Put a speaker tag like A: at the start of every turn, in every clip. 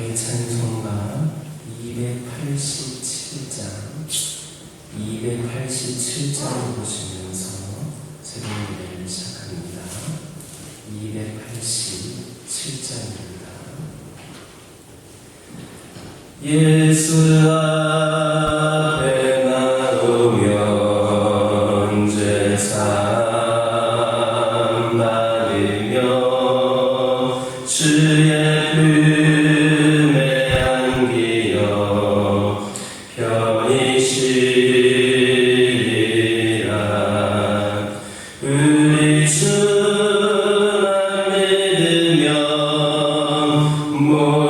A: 함께 찬송가 287장 287장을 보시면서 새로운 노래를 시작합니다. 287장입니다. 예수 앞 모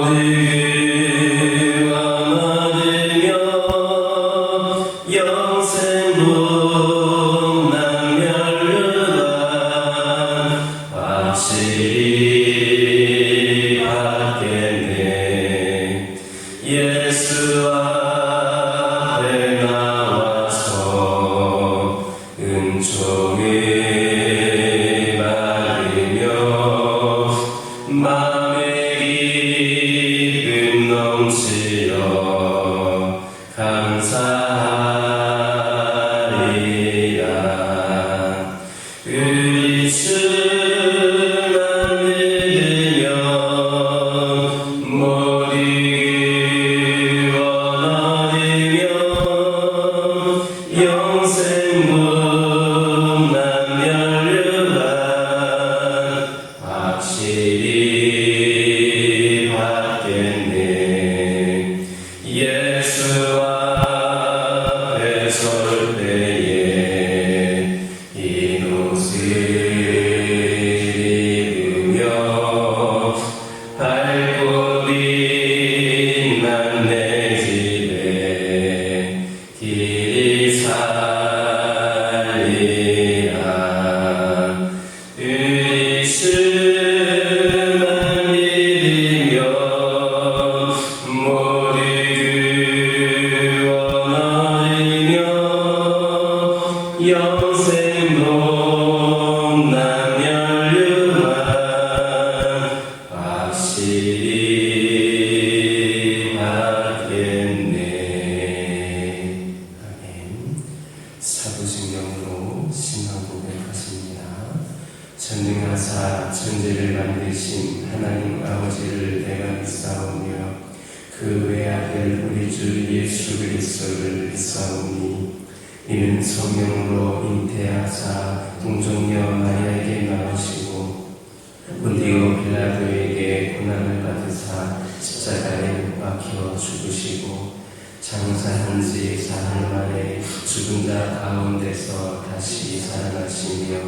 A: 장사한 지 사흘 만에 죽은 자 가운데서 다시 살아나시며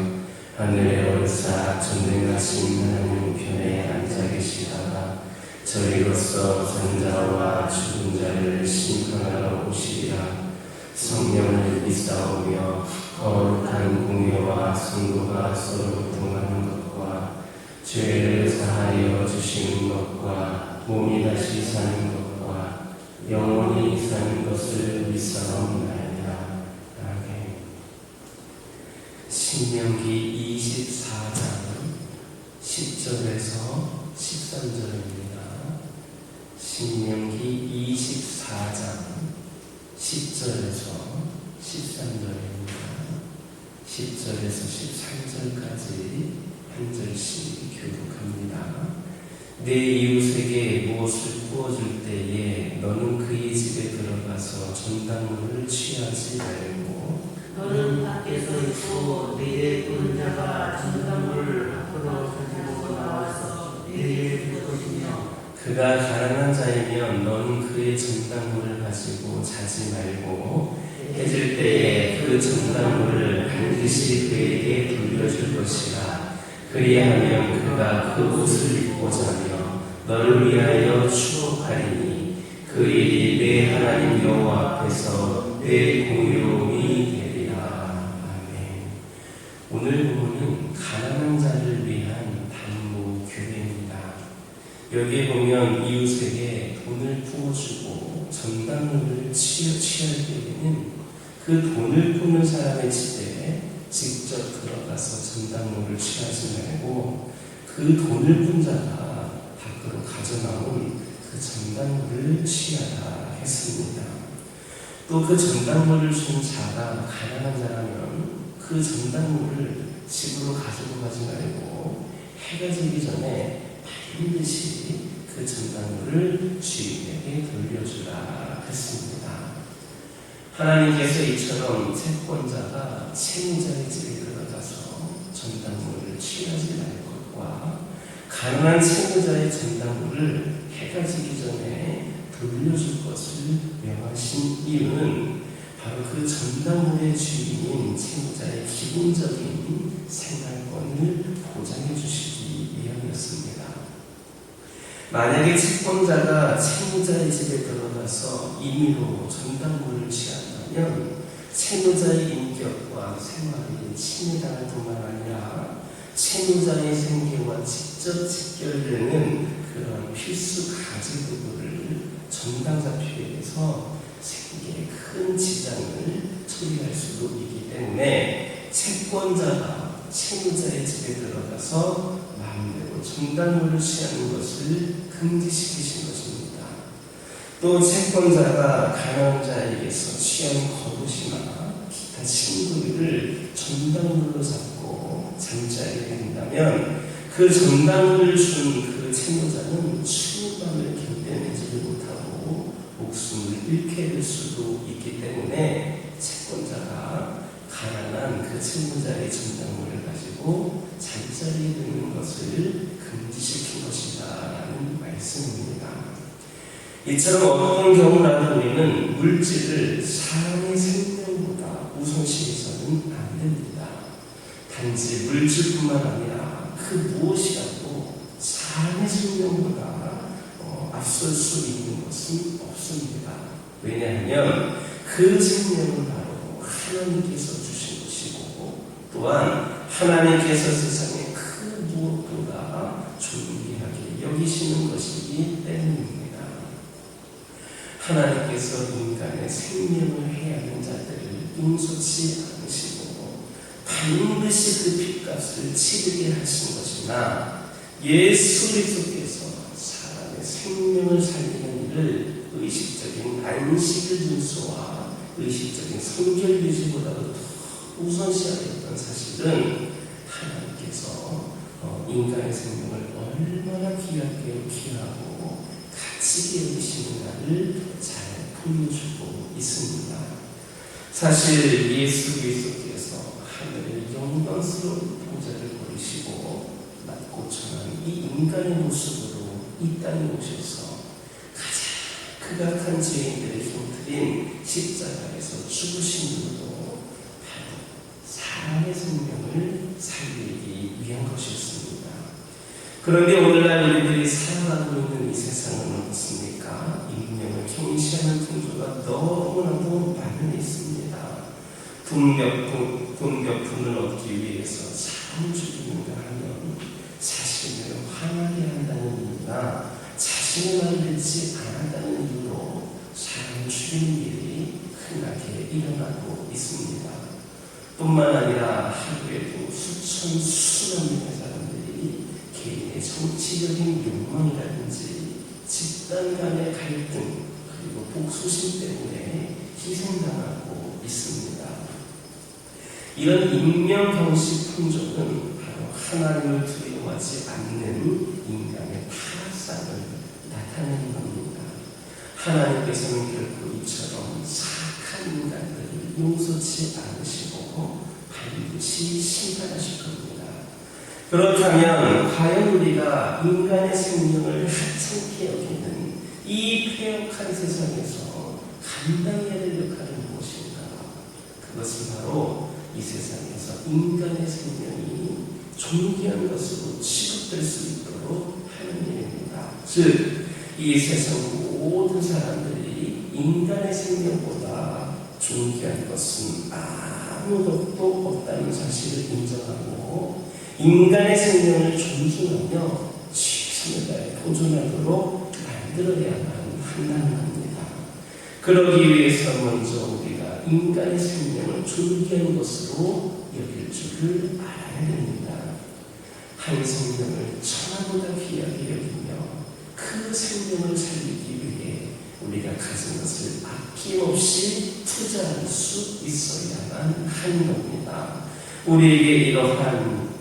A: 하늘에 올사 전능하신 하나님 편에 앉아 계시다가 저희로서 산자와 죽은 자를 심판하러 오시리라. 성령을 믿사오며 거룩한 공예와 성도가 서로 동하는 것과 죄를 사하여 주시는 것과 몸이 다시 사는 것과 영원히 사는 것을 믿사옵나이다. 아멘. 신명기 24장 10절에서 13절입니다. 신명기 24장 10절에서 13절입니다. 10절에서 13절까지 한 절씩 교독합니다. 내 이웃에게 무엇을 구워줄 때에 너는 그의 집에 들어가서 전당물을 취하지 말고
B: 너는 밖에서 있고 네게 본 자가 전당물을 밖으로 가지고 나와서 네게 줄 것이며
A: 그가 가난한 자이면 너는 그의 전당물을 가지고 자지 말고 해질 때에 그 전당물을 반드시 그에게 돌려줄 것이라 그리하면 그가 그 옷을 입고 자며 너를 위하여 추억하리니 그 일이 내 하나님 여호와 앞에서 내 공의로움이 되리라. 아멘. 오늘 부분은 가난한 자를 위한 단무 교회입니다. 여기에 보면 이웃에게 돈을 부어주고 전당물을 취- 취할 때에는 그 돈을 푸는 사람의 집에 직접 들어가서 전당물을 취하지 말고 그 돈을 푼 자가 밖으로 가져나온 그 전당물을 취하라 했습니다. 또 그 전당물을 준 자가 가난한 자라면 그 전당물을 집으로 가지고 가지 말고 해가 지기 전에 반드시 그 전당물을 주인에게 돌려주라 했습니다. 하나님께서 이처럼 채권자가 채무자의 집에 들어가서 전당물을 취하지 말 것과 가난한 채무자의 전당물을 해가 지기 전에 돌려줄 것을 명하신 이유는 바로 그 전당물의 주인인 채무자의 기본적인 생활권을 보장해 주시기 위함이었습니다. 만약에 채권자가 채무자의 집에 들어가서 임의로 전당물을 취한다면 채무자의 인격과 생활이 침해당할 뿐만 아니라 채무자의 생계와 직접 직결되는 그런 필수 가지 부분을 전당자표에서 생계에 큰 지장을 초래할 수도 있기 때문에 채권자가 채무자의 집에 들어가서 마음대로 전당물을 취하는 것을 금지시키신 것입니다. 또 채권자가 가난한 자에게서 취한 겉옷이나 기타 친구를 전당물로 잡고 잠자게 된다면 그 전당물을 준 그 채무자는 추방을 견뎌내지를 못하고 목숨을 잃게 될 수도 있기 때문에 채권자가 가난한 그 채무자의 전당물을 가지고 잠자리에 드는 것을 금지시킨 것이다라는 말씀입니다. 이처럼 어떤 경우라도 우리는 물질을 사람의 생명보다 우선시해서는 안 됩니다. 단지 물질뿐만 아니라 그 무엇이라도 사람의 생명보다 어, 앞설 수 있는 것은 없습니다. 왜냐하면 그 생명은 바로 하나님께서 주신 것이고 또한 하나님께서 세상에 그 무엇보다 존귀하게 여기시는 것이기 때문입니다. 하나님께서 인간의 생명을 해하는 자들을 용서치 않으시고 반드시 그 핏값을 치르게 하신 것이나 예수 그리스도께서 사람의 생명을 살리는 일을 의식적인 안식을 준수와 의식적인 성결 유지보다도 더 우선시하였던 사실은 하나님께서 어, 인간의 생명을 얼마나 귀하게 귀하고 가치게 여기시는가를 잘 보여주고 있습니다. 사실 예수 그리스도께서 하늘의 영광스러운 보좌를 버리시고 낮고 천한 이 인간의 모습으로 이 땅에 오셔서 가장 극악한 죄인들의 형틀인 십자가에서 죽으신 이유도 바로 사람의 생명을 살리기 위한 것이었습니다. 그런데 오늘날 우리들이 살아가고 있는 이 세상은 어떻습니까? 인명을 경시하는 풍조가 너무나도 많이 있습니다. 분명, 분명품을 얻기 위해서 사람 죽이는가 하면 자신을 화나게 한다는 이유나 자신의 말을 듣지 않았다는 이유로 사람 죽이는 일이 흔하게 일어나고 있습니다. 뿐만 아니라 하루에도 수천 수만 명의 정치적인 욕망이라든지 집단 간의 갈등 그리고 복수심 때문에 희생당하고 있습니다. 이런 인명경식 풍조는 바로 하나님을 두려워하지 않는 인간의 타락상을 나타내는 겁니다. 하나님께서는 결코 이처럼 사악한 인간들을 용서치 않으시고 반드시 심판하실 겁니다. 그렇다면 과연 우리가 인간의 생명을 하찮게 여기는 이 폐역한 세상에서 감당해야 될 역할은 무엇인가? 그것은 바로 이 세상에서 인간의 생명이 존귀한 것으로 취급될 수 있도록 하는 일입니다. 즉, 이 세상 모든 사람들이 인간의 생명보다 존귀한 것은 아무것도 없다는 사실을 인정하고 인간의 생명을 존중하며 다해 보존하도록 만들어야만 한다는 겁니다. 그러기 위해서 먼저 우리가 인간의 생명을 존귀한 것으로 여길 줄을 알아야 됩니다. 한 생명을 천하보다 귀하게 여기며 그 생명을 살리기 위해 우리가 가진 것을 아낌없이 투자할 수 있어야만 하는 겁니다. 우리에게 이러한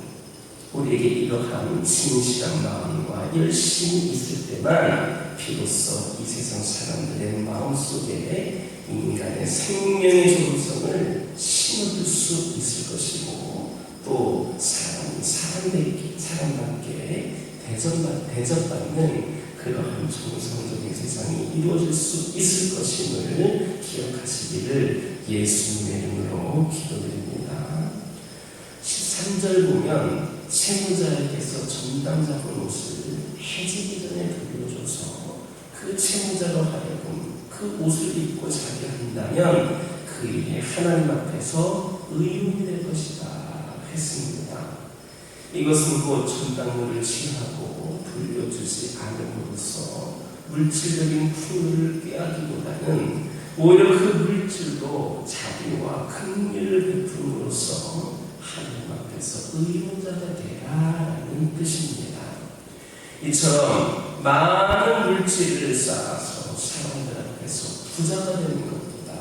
A: 우리에게 이러한 진실한 마음과 열심이 있을 때만 비로소 이 세상 사람들의 마음속에 인간의 생명의 정성을 심어둘 수 있을 것이고 또 사람, 사람에게, 사람답게 대접받, 대접받는 그러한 정성적인 세상이 이루어질 수 있을 것임을 기억하시기를 예수님의 이름으로 기도드립니다. 13절 보면 채무자에게서 잡은 옷을 해지기 전에 돌려줘서 그 채무자로 하여금 그 옷을 입고 자게 한다면 그 일이 하나님 앞에서 의문이 될 것이다 했습니다. 이것은 곧 전당물을 취하고 돌려주지 않음으로써 물질적인 풍요를 꾀하기보다는 오히려 그 물질로 자비와 긍휼을 베품으로써 하나님 앞에서 의문자가 되라라는 뜻입니다. 이처럼 많은 물질을 쌓아서 사람들 앞에서 부자가 되는 것보다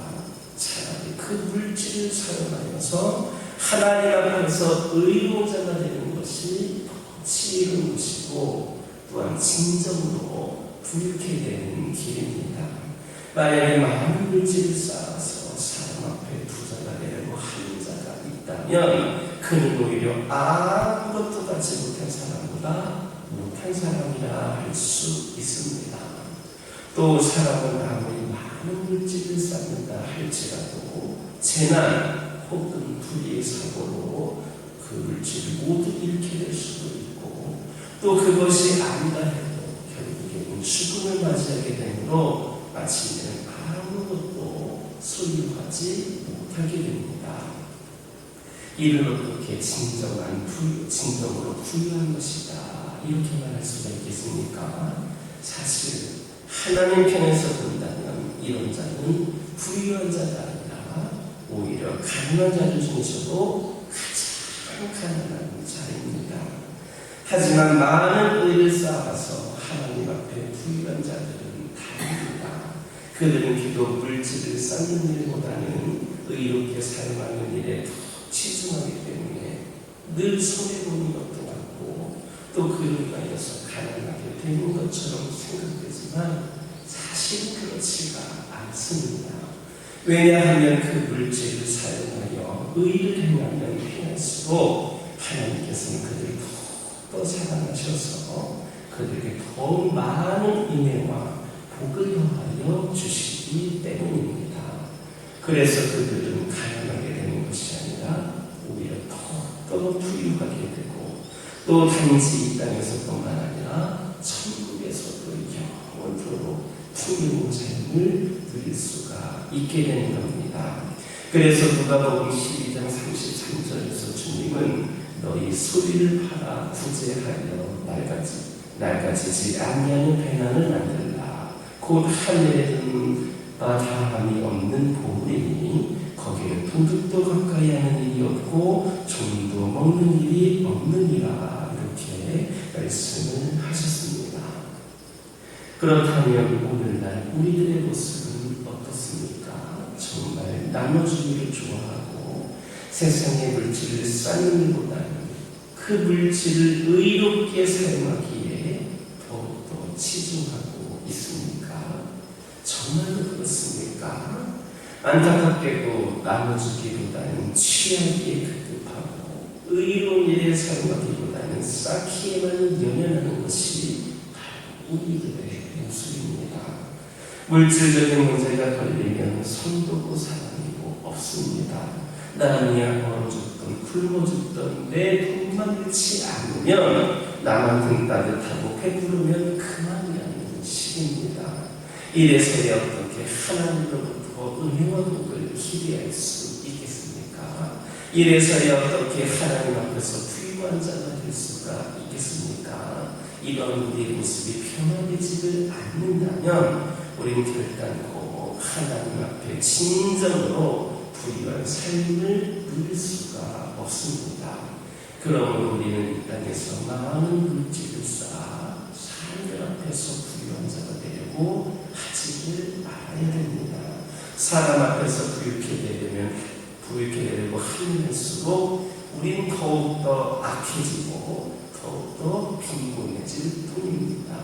A: 차라리 그 물질을 사용하여서 하나님 앞에서 의무자가 되는 것이 더 지혜로운 것이고 또한 진정으로 부유케 되는 길입니다. 만약에 많은 물질을 쌓아서 사람 앞에 부자가 되려고 하는 자가 있다면 그는 오히려 아무것도 갖지 못한 사람보다 못한 사람이라 할 수 있습니다. 또 사람은 아무리 많은 물질을 쌓는다 할지라도 재난 혹은 불의의 사고로 그 물질을 모두 잃게 될 수도 있고 또 그것이 아니다 해도 결국에는 죽음을 맞이하게 되므로 마침내는 아무것도 소유하지 못하게 됩니다. 이를 어떻게 진정한 부유, 진정으로 부유한 것이다 이렇게 말할 수가 있겠습니까? 사실 하나님 편에서 본다면 이런 자는 부유한 자가 아니라 오히려 가난한 자들 중에서도 가장 가난한 자입니다. 하지만 많은 의를 쌓아서 하나님 앞에 부유한 자들은 다릅니다. 그들은 비록 물질을 쌓는 일보다는 의롭게 사용하는 일에 더 치중하기 때문에 늘 손해보는 것도 많고 또 그로 인하여서 가난하게 되는 것처럼 생각되지만 사실은 그렇지가 않습니다. 왜냐하면 그 물질을 사용하여 의를 행하면 행할수록 하나님께서는 그들을 더더 사랑하셔서 그들에게 더 많은 은혜와 복을 더하여 주시기 때문입니다. 그래서 그들은 가난하게 되는 것이 아니라 오히려 더더 부유하게 되고 또 단지 이 땅에서뿐만 아니라 천국에서도 영원토록 풍요로운 삶을 누릴 수가 있게 되는 겁니다. 그래서 누가복음 12장 33절에서 주님은 너희 소리를 팔아 구제하여 낡아지 낡아지지 아니하는 배난을 만들라 곧 하늘에는 다함이 없는 보물이니 거기에 도둑도 그렇다면 오늘날 우리들의 모습은 어떻습니까? 정말 나눠주기를 좋아하고 세상의 물질을 쌓는 일보다는 그 물질을 의롭게 사용하기에 더욱더 치중하고 있습니까? 정말로 그렇습니까? 안타깝게도 나눠주기보다는 취하기에 급급하고 의로운 일에 사용하기보다는 쌓기에만 연연하는 것이 바로 우리들의 모습입니다. 물질적인 문제가 걸리면 손도고 사람이고 없습니다. 나라니야 얼어 죽던 굶어 죽던 내 돈만 잃지 않으면 등 따뜻하고 배부르면 그만이라는 식입니다. 이래서야 어떻게 하나님으로부터 은혜와 복을 기대할 수 있겠습니까? 이래서야 어떻게 하나님 앞에서 부유한 자가 될 수가? 이런 우리의 모습이 변화되지를 않는다면 우리는 결단코 하나님 앞에 진정으로 부유한 삶을 누릴 수가 없습니다. 그러므로 우리는 이 땅에서 많은 물질을 쌓아 사람들 앞에서 부유한 자가 되려고 하지를 말아야 됩니다. 사람 앞에서 부유케 되려면 부유케 되려고 하면서도 우린 더욱더 악해지고 더욱더 빈곤해질 뿐입니다.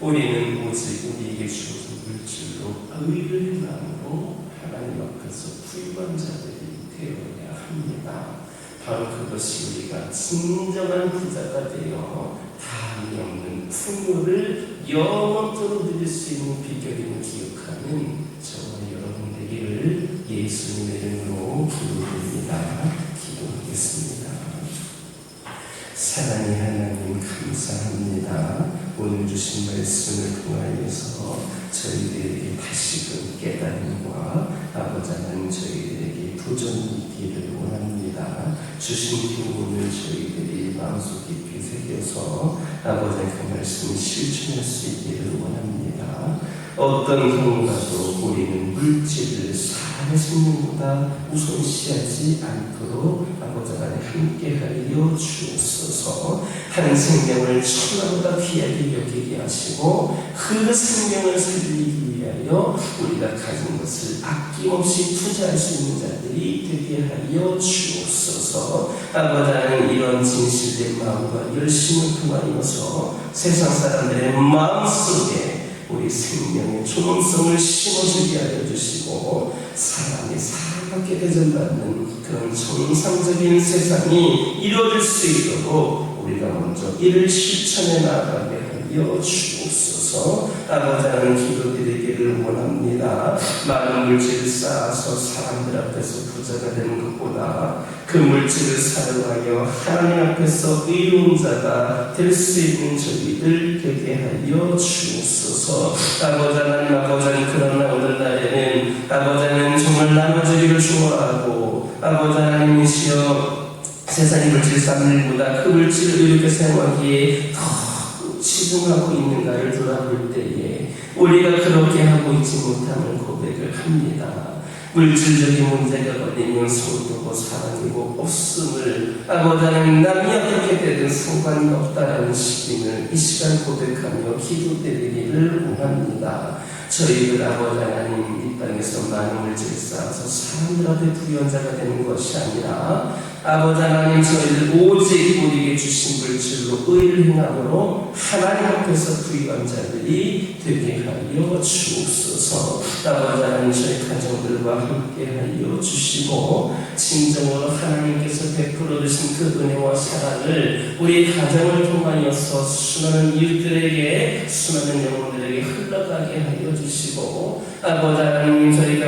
A: 우리는 오직 우리에게 주어진 물질로 의를 행함으로 하나님 앞에서 부유한 자들이 되어야 합니다. 바로 그것이 우리가 진정한 부자가 되어 다함이 없는 풍요를 영원토록 누릴 수 있는 비결임을 기억하는 저와 여러분 되기를 예수님의 이름으로 기도드립니다. 기도하겠습니다. 사랑의 하나님 감사합니다. 오늘 주신 말씀을 통하여서 저희들에게 다시금 깨달음과 아버지 하나님 저희들에게 도전이 있기를 원합니다. 주신 교훈을 저희들이 마음속 깊이 새겨서 아버지 그 말씀을 실천할 수 있기를 원합니다. 어떤 경우라도 우리는 물질을 생명보다 우선시하지 않도록 아버지 하나님 함께하여 주옵소서 한 생명을 천하보다 귀하게 여기게 하시고 그 생명을 살리기 위하여 우리가 가진 것을 아낌없이 투자할 수 있는 자들 이 되게 하여 주옵소서. 아버지 하나님 이런 진실된 마음과 열심을 통하여서 세상 사람들의 마음속에 우리 생명의 존엄성을 심어주게 하여 주시고 사람이 사랑받게 대접받는 그런 정상적인 세상이 이루어질 수 있도록 우리가 먼저 이를 실천해 나가게 하여 주옵소서. 아버지 하나님 기도드리기를 원합니다. 많은 물질을 쌓아서 사람들 앞에서 부자가 되는 것보다 그 물질을 사용하여 하나님 앞에서 의로운 자가 될 수 있는 저희들 되게 하여 주옵소서. 아버지 하나님 아버지 하나님 그러나 오늘날에는 아버지 하나님 정말 나눠주기를 좋아하고 아버지 하나님이시여 세상의 물질 쌓는 일보다 그 물질을 이렇게 사용하기에 더 치중하고 있는가를 돌아볼 때에 우리가 그렇게 하고 있지 못함을 고백을 합니다. 물질적인 문제가 걸리면 성도고 사랑이고 없음을 하나님 남이 어떻게 되든 상관이 없다라는 시임을 이 시간 고백하며 기도드리기를 원합니다. 저희들 아버지 하나님 이 땅에서 물질을 쌓아서 사람들한테 부유한 자가 되는 것이 아니라 아버지 하나님 저희들 오직 우리에게 주신 물질로 의를 행함으로 하나님 앞에서 부유한 자들이 되게 하여 주옵소서. 아버지 하나님 저희 가정들과 함께 하여 주시고 진정으로 하나님께서 베풀어 주신 그 은혜와 사랑을 우리 가정을 통하여서 수많은 이웃들에게 수많은 영혼들에게 흘러가게 하여 주시고 아버지 하나님 저희가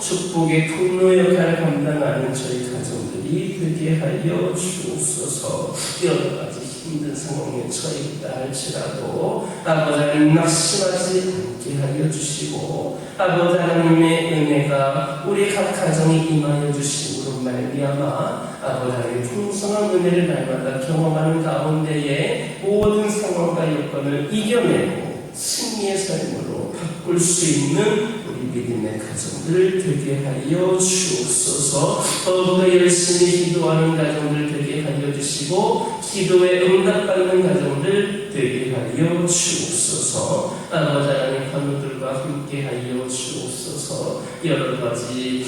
A: 축복의 통로 역할을 감당하는 저희 가정들이 되게 하여 주옵소서. 여러 가지 힘든 상황에 처해 있다 할지라도 아버지 하나님 낙심하지 않게 하여 주시고 아버지 하나님의 은혜가 우리 각 가정에 임하여 주심으로 말미암아 아버지 하나님 풍성한 은혜를 날마다 경험하는 가운데에 모든 상황과 여건을 이겨내고 승리의 삶으로 바꿀 수 있는 믿음의 가정들 되게 하여 주옵소서. 더욱더 열심히 기도하는 가정들 되게 하여 주시고 기도에 응답받는 가정들 되게 하여 주옵소서. 아버지 하나님 환우들과 함께 하여 주옵소서. 여러 가지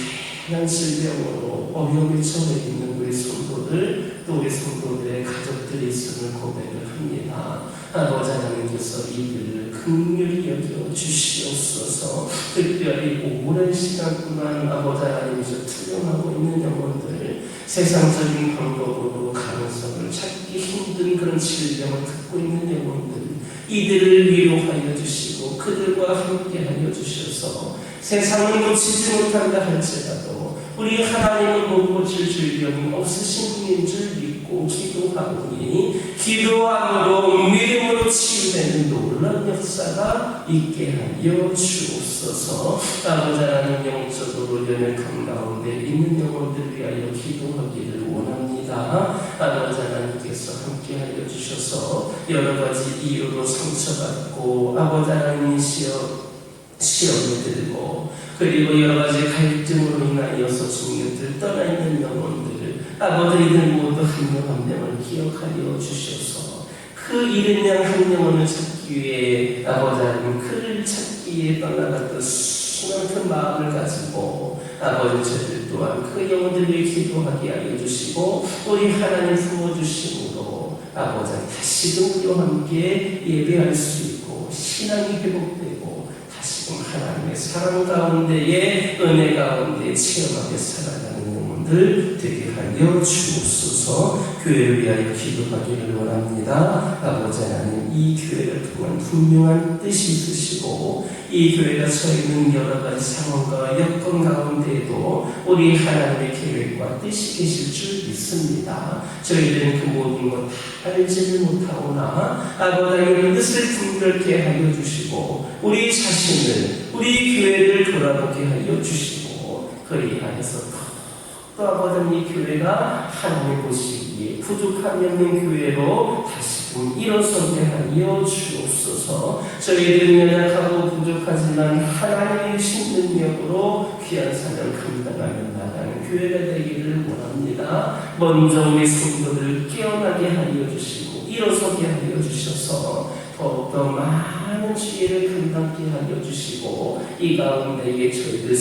A: 다양한 질병으로 어려움에 처해 있는 우리 성도들 또 우리 성도들의 가족들이 있음을 고백을 합니다. 아버지 하나님께서 이들을 긍휼히 여겨 주시옵소서. 특별히 오랜 시간 동안 아버지 하나님께서 투영하고 있는 영혼들 세상적인 방법으로 가능성을 찾기 힘든 그런 질병을 갖고 있는 영혼들 이들을 위로하여 주시고 그들과 함께 하여 주셔서. 세상을 고치지 못한다 할지라도 우리 하나님은 못 고칠 질병이 없으신 분인 줄 믿고 기도하오니 기도함으로 믿음으로 치 유되는 놀라운 역사가 있게 하여 주옵소서. 아버지 하나님 영적으로 연약한 가운데 있는 영혼들 위하여 기도하기를 원합니다. 아버지 하나님께서 함께 하여 주셔서 여러 가지 이유로 상처받고 아버지 하나님이시여 시험에 들고 그리고 여러 가지 갈등으로 인하여서 중년들 떠나 있는 영혼들 아버지 이들 모두 한 명 한 명을 기억하여 주셔서 그그 잃은 양한 영혼을 찾기 위해 아버지 하나님 그를 찾기 위해 떠나갔던 수많은 마음을 가지고 아버지 저들 또한 그 영혼들 위해 기도하게 하여 주시고 우리 하나님 품어주심으로 아버지 다시금 우리와 함께 예배할 수 있고 신앙이 회복되고 다시금 하나님의 사랑 가운데에 은혜 가운데 체험하게 살아가는 들 되게 하여 주옵소서 교회를 위하여 기도하기를 원합니다. 아버지 하나님 이 교회를 통한 분명한 뜻이 있으시고 이 교회가 처해 있는 여러 가지 상황과 여건 가운데에도 우리 하나님의 계획과 뜻이 계실 줄 믿습니다. 저희들은 그 모든 것다 알지를 못하오나 아버지 하나님의 뜻을 분별케 하여 주시고 우리 자신을 우리 교회를 돌아보게 하여 주시고 그리 안에서 또 아버지 이 교회가 하나님 보시기에 부족함이 없는 교회로 다시금 일어서게 하여 주옵소서. 저희들은 연약하고 부족하지만 하나님의 신 능력으로 귀한 사명을 감당하며 나가는 교회가 되기를 원합니다. 먼저 우리 성도들 깨어나게 하여 주시고 일어서게 하여 주셔서 더욱더 많은 지혜를 감당케 하여 주시고 이 가운데에 저희들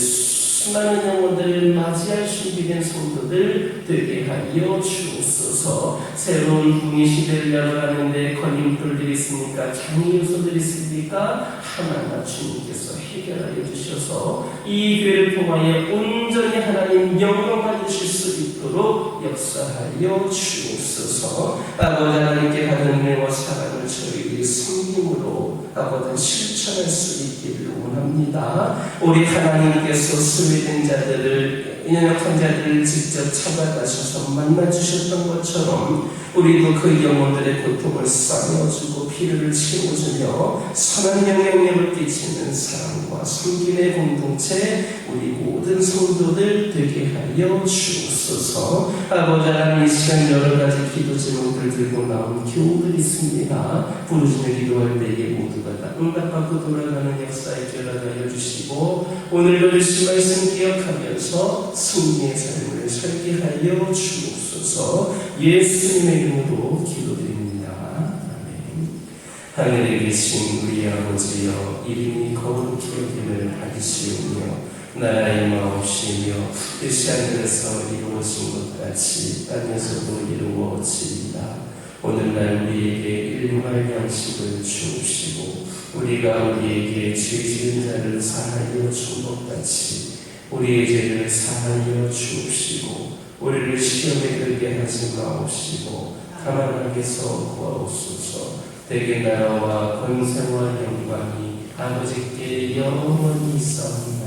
A: 수많은 영혼들을 맞이할 준비된 성도들 되게 하여 주옵소서 새로운 붕의 시대를 열어가는데 걸림돌들이 있습니까? 장애 요소들이 있습니까? 하나하나 주님께서 해결하여 주셔서 이 교회를 통하여 온전히 하나님 영광 받으실 수 있도록 역사하여 주옵소서. 아버지 하나님께 받은 은혜와 사랑을 저희들이 섬김으로 아버지 실천할 수 있기를 원합니다. 우리 하나님께서 스웨덴 자들을 연약한 자들을 직접 찾아가셔서 만나주셨던 것처럼 우리도 그 영혼들의 고통을 싸매어주고 피를 채워주며 선한 영향력을 끼치는 사랑과 섬김의 공동체 우리 모든 성도들 되게 하여 주옵소서. 아버지 하나님 이 시간 여러 가지 기도 제목들 들고 나온 교우들이 있습니다. 부르짖는 기도할 때에 모두가 다 응답받고 돌아가는 역사에 결합하여 주시고 오늘도 주신 말씀 기억하면서 승리의 삶을 살게 하여 주옵소서 예수님의 이름으로 기도드립니다. 아멘. 하늘에 계신 우리 아버지여 이름이 거룩히 여김을 받으시오며 나라의 마옵시며 뜻이 하늘에서 이루어진 것 같이 땅에서도 이루어지이다. 오늘날 우리에게 일용할 양식을 주옵시고 우리가 우리에게 죄 지은 자를 사하여 준 것 같이 우리의 죄를 사하여 주옵시고 우리를 시험에 들게 하지 마옵시고 하게서 구하옵소서. 대개 나라와 권세와 영광이 아버지께 영원히 있사옵나이다